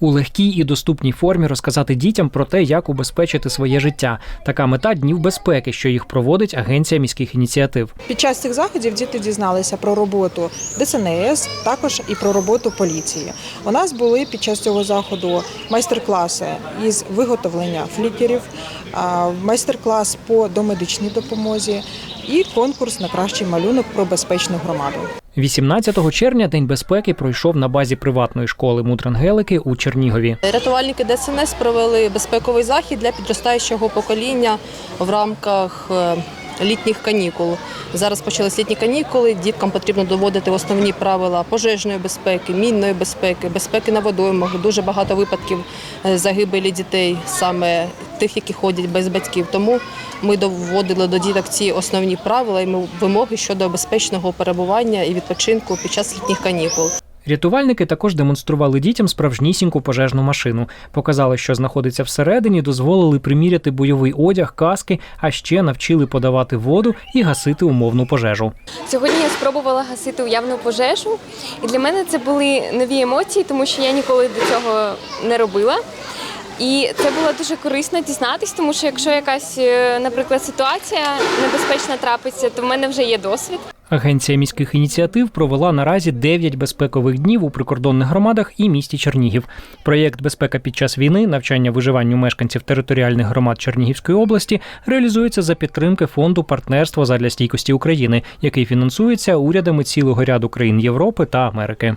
У легкій і доступній формі розказати дітям про те, як убезпечити своє життя. Така мета днів безпеки, що їх проводить Агенція міських ініціатив. Під час цих заходів діти дізналися про роботу ДСНС, також і про роботу поліції. У нас були під час цього заходу майстер-класи із виготовлення флікерів, майстер-клас по домедичній допомозі і конкурс на кращий малюнок про безпечну громаду. 18 червня День безпеки пройшов на базі приватної школи Мудрангелики у Чернігові. Рятувальники ДСНС провели безпековий захід для підростаючого покоління в рамках е, літніх канікул. Зараз почались літні канікули. Діткам потрібно доводити основні правила пожежної безпеки, мінної безпеки, безпеки на водоймах. Дуже багато випадків е, загибелі дітей, саме тих, які ходять без батьків. Тому ми доводили до діток ці основні правила і вимоги щодо безпечного перебування і відпочинку під час літніх канікул. Рятувальники також демонстрували дітям справжнісіньку пожежну машину. Показали, що знаходиться всередині, дозволили приміряти бойовий одяг, каски, а ще навчили подавати воду і гасити умовну пожежу. Сьогодні я спробувала гасити уявну пожежу, і для мене це були нові емоції, тому що я ніколи до цього не робила. І це було дуже корисно дізнатись, тому що якщо якась, е, наприклад, ситуація небезпечна трапиться, то в мене вже є досвід. Агенція міських ініціатив провела наразі 9 безпекових днів у прикордонних громадах і місті Чернігів. Проєкт Безпека під час війни, навчання виживанню мешканців територіальних громад Чернігівської області реалізується за підтримки фонду партнерство задля стійкості України, який фінансується урядами цілого ряду країн Європи та Америки.